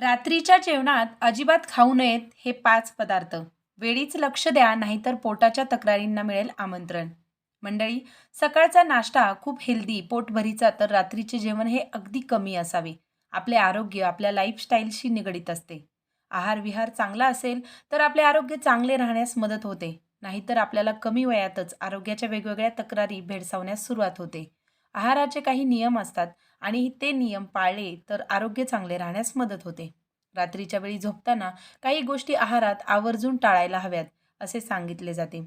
रात्रीच्या जेवणात अजिबात खाऊ नयेत हे पाच पदार्थ. वेळीच लक्ष द्या नाहीतर पोटाच्या तक्रारींना मिळेल आमंत्रण. मंडळी सकाळचा नाश्ता खूप हेल्दी पोटभरीचा तर रात्रीचे जेवण हे अगदी कमी असावे. आपले आरोग्य आपल्या लाईफस्टाईलशी निगडीत असते. आहार विहार चांगला असेल तर आपले आरोग्य चांगले राहण्यास मदत होते. नाहीतर आपल्याला कमी वयातच आरोग्याच्या वेगवेगळ्या तक्रारी भेडसावण्यास सुरुवात होते. आहाराचे काही नियम असतात आणि ते नियम पाळले तर आरोग्य चांगले राहण्यास मदत होते. रात्रीच्या वेळी झोपताना काही गोष्टी आहारात आवर्जून टाळायला हव्यात असे सांगितले जाते.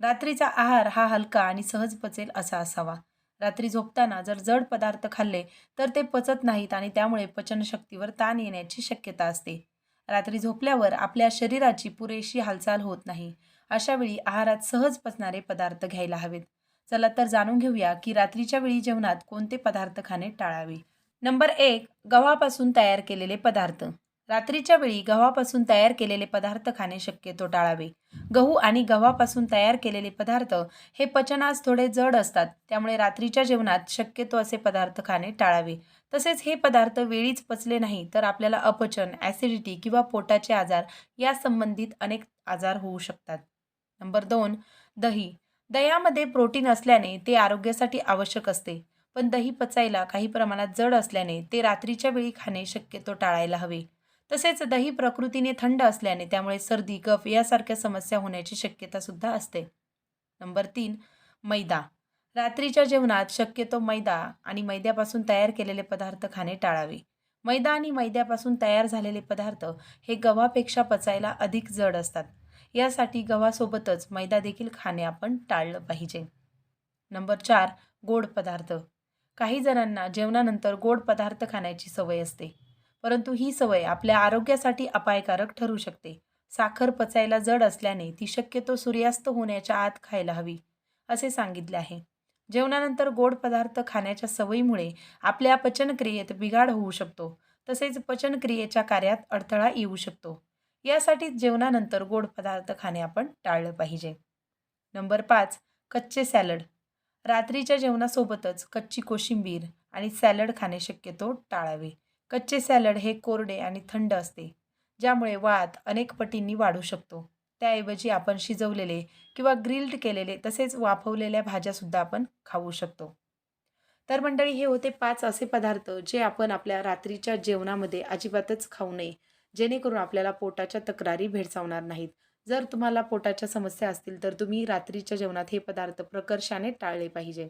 रात्रीचा आहार हा हलका आणि सहज पचेल असा असावा. रात्री झोपताना जर जड पदार्थ खाल्ले तर ते पचत नाहीत आणि त्यामुळे पचनशक्तीवर ताण येण्याची शक्यता असते. रात्री झोपल्यावर आपल्या शरीराची पुरेशी हालचाल होत नाही. अशावेळी आहारात सहज पचणारे पदार्थ घ्यायला हवेत. चला तर जाणून घेऊया की रात्रीच्या वेळी जेवणात कोणते पदार्थ खाणे टाळावे. नंबर एक गव्हापासून तयार केलेले पदार्थ. रात्रीच्या वेळी गव्हापासून तयार केलेले पदार्थ खाणे शक्यतो टाळावे. गहू आणि गव्हापासून तयार केलेले पदार्थ हे पचनास थोडे जड असतात त्यामुळे रात्रीच्या जेवणात शक्यतो असे पदार्थ खाणे टाळावे. तसेच हे पदार्थ वेळीच पचले नाही तर आपल्याला अपचन ॲसिडिटी किंवा पोटाचे आजार या संबंधित अनेक आजार होऊ शकतात. नंबर दोन दही. दह्यामध्ये प्रोटीन असल्याने ते आरोग्यासाठी आवश्यक असते पण दही पचायला काही प्रमाणात जड असल्याने ते रात्रीच्या वेळी खाणे शक्यतो टाळायला हवे. तसेच दही प्रकृतीने थंड असल्याने त्यामुळे सर्दी कफ यासारख्या समस्या होण्याची शक्यता सुद्धा असते. नंबर तीन मैदा. रात्रीच्या जेवणात शक्यतो मैदा आणि मैद्यापासून तयार केलेले पदार्थ खाणे टाळावे. मैदा आणि मैद्यापासून तयार झालेले पदार्थ हे गव्हापेक्षा पचायला अधिक जड असतात. यासाठी गव्हासोबतच मैदा देखील खाणे आपण टाळलं पाहिजे. नंबर चार गोड पदार्थ. काही जणांना जेवणानंतर गोड पदार्थ खाण्याची सवय असते परंतु ही सवय आपल्या आरोग्यासाठी अपायकारक ठरू शकते. साखर पचायला जड असल्याने ती शक्यतो सूर्यास्त होण्याच्या आत खायला हवी असे सांगितले आहे. जेवणानंतर गोड पदार्थ खाण्याच्या सवयीमुळे आपल्या पचनक्रियेत बिघाड होऊ शकतो तसेच पचनक्रियेच्या कार्यात अडथळा येऊ शकतो. यासाठी जेवणानंतर गोड पदार्थ खाणे आपण टाळलं पाहिजे. नंबर पाच कच्चे सॅलड. रात्रीच्या जेवणासोबतच कच्ची कोशिंबीर आणि सॅलड खाणे शक्यतो टाळावे. कच्चे सॅलड हे कोरडे आणि थंड असते ज्यामुळे वात अनेक पटींनी वाढू शकतो. त्याऐवजी आपण शिजवलेले किंवा ग्रिल्ड केलेले तसेच वाफवलेल्या भाज्यासुद्धा आपण खाऊ शकतो. तर मंडळी हे होते पाच असे पदार्थ जे आपण आपल्या रात्रीच्या जेवणामध्ये अजिबातच खाऊ नये. जेणेकरून आपल्याला पोटाच्या तक्रारी भेडसावणार नाहीत. जर तुम्हाला पोटाच्या समस्या असतील तर तुम्ही रात्रीच्या जेवणात हे पदार्थ प्रकर्षाने टाळले पाहिजे.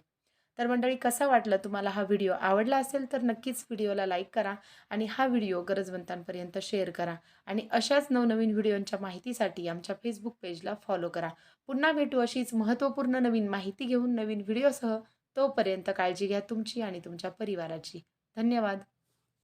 तर मंडळी कसा वाटलं तुम्हाला हा व्हिडिओ? आवडला असेल तर नक्कीच व्हिडिओला लाईक करा आणि हा व्हिडिओ गरजवंतांपर्यंत शेअर करा आणि अशाच नवनवीन व्हिडिओंच्या माहितीसाठी आमच्या फेसबुक पेजला फॉलो करा. पुन्हा भेटू अशीच महत्त्वपूर्ण नवीन माहिती घेऊन नवीन व्हिडिओसह. तोपर्यंत काळजी घ्या तुमची आणि तुमच्या परिवाराची. धन्यवाद.